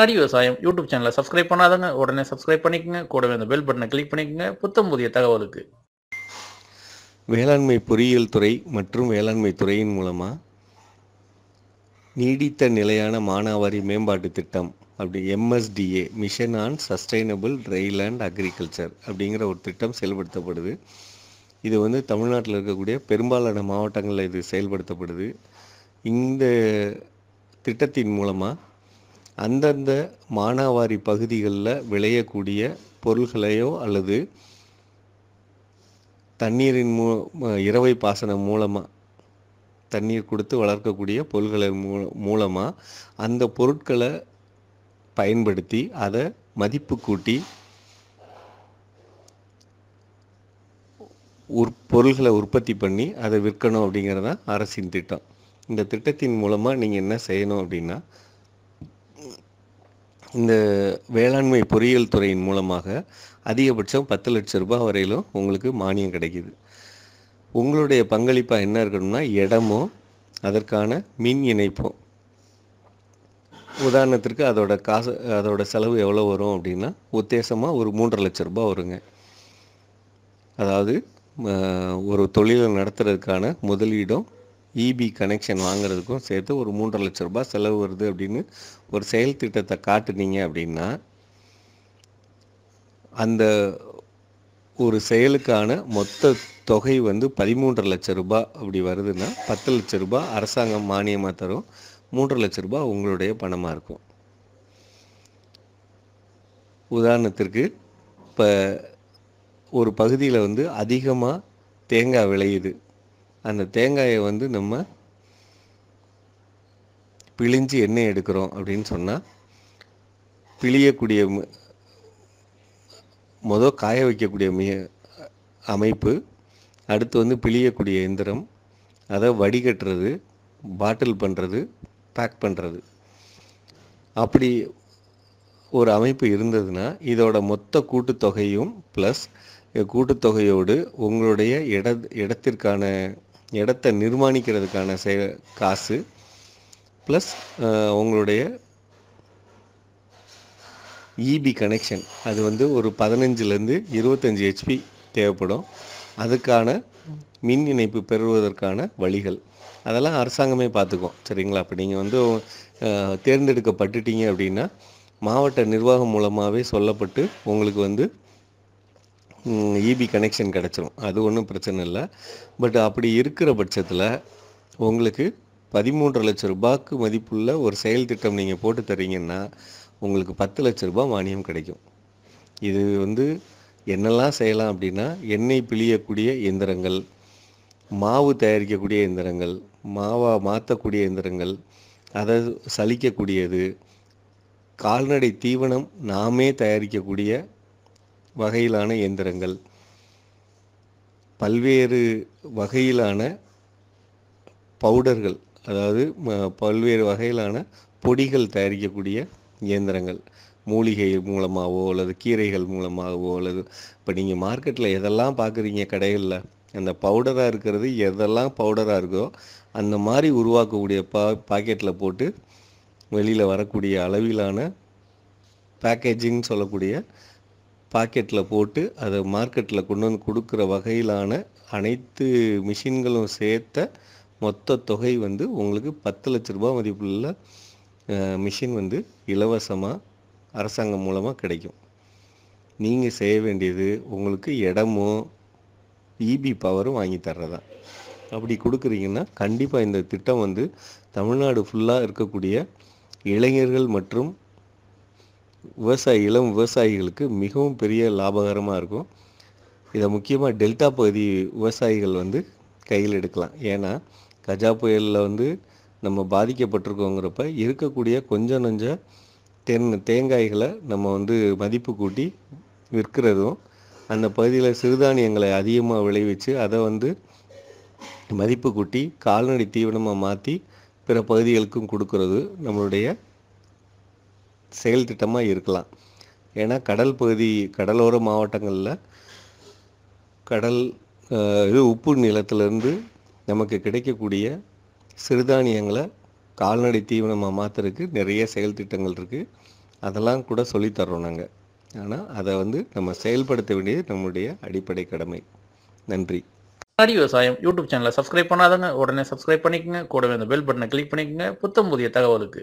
ஹரி விவசாயம் யூடியூப் சேனலை சப்ஸ்கிரைப் பண்ணாதங்க உடனே சப்ஸ்கிரைப் பண்ணிக்கங்க. கூடவே அந்த பெல் பட்டனை கிளிக் பண்ணிக்கங்க. புத்தம் புதிய தகவலுக்கு. வேளாண்மை பொறியியல் துறை மற்றும் வேளாண்மை துறையின் மூலமாக நீடித்த நிலையான மானாவாரி மேம்பாட்டு திட்டம் அப்படி MSDA mission on sustainable dryland agriculture அப்படிங்கிற ஒரு திட்டம் செயல்படுத்தப்படுது. இது வந்து தமிழ்நாட்டில் இருக்கக்கூடிய பெரும்பாலான மாவட்டங்களில் இது செயல்படுத்தப்படுது. இந்த திட்டத்தின் மூலமாக அந்தந்த மானாவாரி பகுதிகளில் விளையக்கூடிய பொருள்களையோ அல்லது தண்ணீரின் மூ இரவை பாசனம் மூலமாக தண்ணீர் கொடுத்து வளர்க்கக்கூடிய பொருள்களை மூ மூலமாக அந்த பொருட்களை பயன்படுத்தி அதை மதிப்பு கூட்டி உற் பொருள்களை உற்பத்தி பண்ணி அதை விற்கணும் அப்படிங்கிறது தான் அரசின் திட்டம். இந்த திட்டத்தின் மூலமாக நீங்கள் என்ன செய்யணும் அப்படின்னா இந்த வேளாண்மை பொறியியல் துறையின் மூலமாக அதிகபட்சம் பத்து லட்சம் ரூபாய் வரையிலும் உங்களுக்கு மானியம் கிடைக்குது. உங்களுடைய பங்களிப்பாக என்ன இருக்கணும்னா இடமும் அதற்கான மின் இணைப்பும் உதாரணத்திற்கு அதோட காசு அதோட செலவு எவ்வளோ வரும் அப்படின்னா உத்தேசமாக ஒரு மூன்றரை லட்ச ரூபாய் வருங்க. அதாவது ஒரு தொழிலை நடத்துறதுக்கான முதலீடும் இபி கனெக்ஷன் வாங்குறதுக்கும் சேர்த்து ஒரு மூன்றரை லட்ச ரூபாய் செலவு வருது அப்படின்னு ஒரு செயல் திட்டத்தை காட்டுனீங்க அப்படின்னா அந்த ஒரு செயலுக்கான மொத்த தொகை வந்து பதிமூன்றரை லட்ச ரூபாய் அப்படி வருதுன்னா பத்து லட்ச ரூபாய் அரசாங்கம் மானியமாக தரும் மூன்றரை லட்ச ரூபாய் உங்களுடைய பணமாக இருக்கும். உதாரணத்திற்கு இப்போ ஒரு பகுதியில் வந்து அதிகமாக தேங்காய் விளையுது. அந்த தேங்காயை வந்து நம்ம பிழிஞ்சு எண்ணெய் எடுக்கிறோம் அப்படின்னு சொன்னால் பிழியக்கூடிய ம- காய வைக்கக்கூடிய மி அமைப்பு அடுத்து வந்து பிழியக்கூடிய எந்திரம் அதை வடிகட்டுறது பாட்டில் பண்ணுறது பேக் பண்ணுறது அப்படி ஒரு அமைப்பு இருந்ததுன்னா இதோட மொத்த கூட்டுத்தொகையும் ப்ளஸ் கூட்டுத்தொகையோடு உங்களுடைய இட இடத்திற்கான இடத்த நிர்மாணிக்கிறதுக்கான செய காசு ப்ளஸ் உங்களுடைய இபி கனெக்ஷன் அது வந்து ஒரு பதினஞ்சுலேருந்து இருபத்தஞ்சி ஹெச்பி தேவைப்படும். அதுக்கான மின் இணைப்பு பெறுவதற்கான வழிகள். அதெல்லாம் அரசாங்கமே பார்த்துக்கும். சரிங்களா? இப்போ நீங்கள் வந்து தேர்ந்தெடுக்கப்பட்டுட்டீங்க அப்படின்னா மாவட்ட நிர்வாகம் மூலமாகவே சொல்லப்பட்டு உங்களுக்கு வந்து இபி கனெக்ஷன் கிடச்சிரும். அது ஒன்றும் பிரச்சனை இல்லை. பட் அப்படி இருக்கிற பட்சத்தில் உங்களுக்கு பதிமூன்று லட்சம் ரூபாய்க்கு மதிப்புள்ள ஒரு செயல் திட்டம் நீங்கள் போட்டு தரீங்கன்னா உங்களுக்கு பத்து லட்ச ரூபாய் மானியம் கிடைக்கும். இது வந்து என்னெல்லாம் செய்யலாம் அப்படின்னா எண்ணெய் பிழியக்கூடிய இயந்திரங்கள் மாவு தயாரிக்கக்கூடிய எந்திரங்கள் மாவாக மாற்றக்கூடிய இயந்திரங்கள் அதை சலிக்கக்கூடியது கால்நடை தீவனம் நாமே தயாரிக்கக்கூடிய வகையிலான இயந்திரங்கள். பல்வேறு வகையிலான பவுடர்கள் அதாவது ம- பல்வேறு வகையிலான பொடிகள் தயாரிக்கக்கூடிய இயந்திரங்கள். மூலிகை மூலமாகவோ அல்லது கீரைகள் மூலமாகவோ அல்லது இப்போ நீங்கள் மார்க்கெட்டில் எதெல்லாம் பார்க்குறீங்க கடைகளில் அந்த பவுடராக இருக்கிறது எதெல்லாம் பவுடராக இருக்கோ அந்த மாதிரி உருவாக்கக்கூடிய பா பாக்கெட்டில் போட்டு வெளியில் வரக்கூடிய அளவிலான பேக்கேஜிங் சொல்லக்கூடிய பாக்கெட்டில் போட்டு அதை மார்க்கெட்டில் கொண்டு வந்து கொடுக்குற வகையிலான அனைத்து மிஷின்களும் சேர்த்த மொத்த தொகை வந்து உங்களுக்கு பத்து லட்ச ரூபா மதிப்புள்ள மிஷின் வந்து இலவசமாக அரசாங்கம் மூலமாக கிடைக்கும். நீங்கள் செய்ய வேண்டியது உங்களுக்கு இடமும் இபி பவரும் வாங்கி தர்றதா. அப்படி கொடுக்குறீங்கன்னா கண்டிப்பாக இந்த திட்டம் வந்து தமிழ்நாடு ஃபுல்லாக இருக்கக்கூடிய இளைஞர்கள் மற்றும் விவசாயி இளம் விவசாயிகளுக்கு மிகவும் பெரிய லாபகரமாக இருக்கும். இதை முக்கியமாக டெல்டா பகுதி விவசாயிகள் வந்து கையில் எடுக்கலாம். ஏன்னா கஜா புயலில் வந்து நம்ம பாதிக்கப்பட்டிருக்கோங்கிறப்ப இருக்கக்கூடிய கொஞ்சம் நஞ்ச தென் தேங்காய்களை நம்ம வந்து மதிப்பு கூட்டி விற்கிறதும் அந்த பகுதியில் சிறுதானியங்களை அதிகமாக விளைவிச்சு அதை வந்து மதிப்பு கூட்டி கால்நடை தீவனமாக மாற்றி பிற பகுதிகளுக்கும் கொடுக்கறது நம்மளுடைய செயல் திட்டமாக இருக்கலாம். ஏன்னா கடல் பகுதி கடலோர மாவட்டங்களில் கடல் இது உப்பு நிலத்திலேருந்து நமக்கு கிடைக்கக்கூடிய சிறுதானியங்களை கால்நடை தீவனமாக மாற்றுறதுக்கு நிறைய செயல் திட்டங்கள் இருக்குது அதெல்லாம் கூட சொல்லித் தர்றோம் நாங்கள் ஆனால் அதை வந்து நம்ம செயல்படுத்த வேண்டியது நம்முடைய அடிப்படை கடமை. நன்றி. அடி விவசாயம் யூடியூப் சேனலை சப்ஸ்கிரைப் பண்ணாதவங்க உடனே சப்ஸ்கிரைப் பண்ணிக்கங்க. கூடவே அந்த பெல் பட்டனை கிளிக் பண்ணிக்கங்க. புத்தம் புதிய தகவலுக்கு.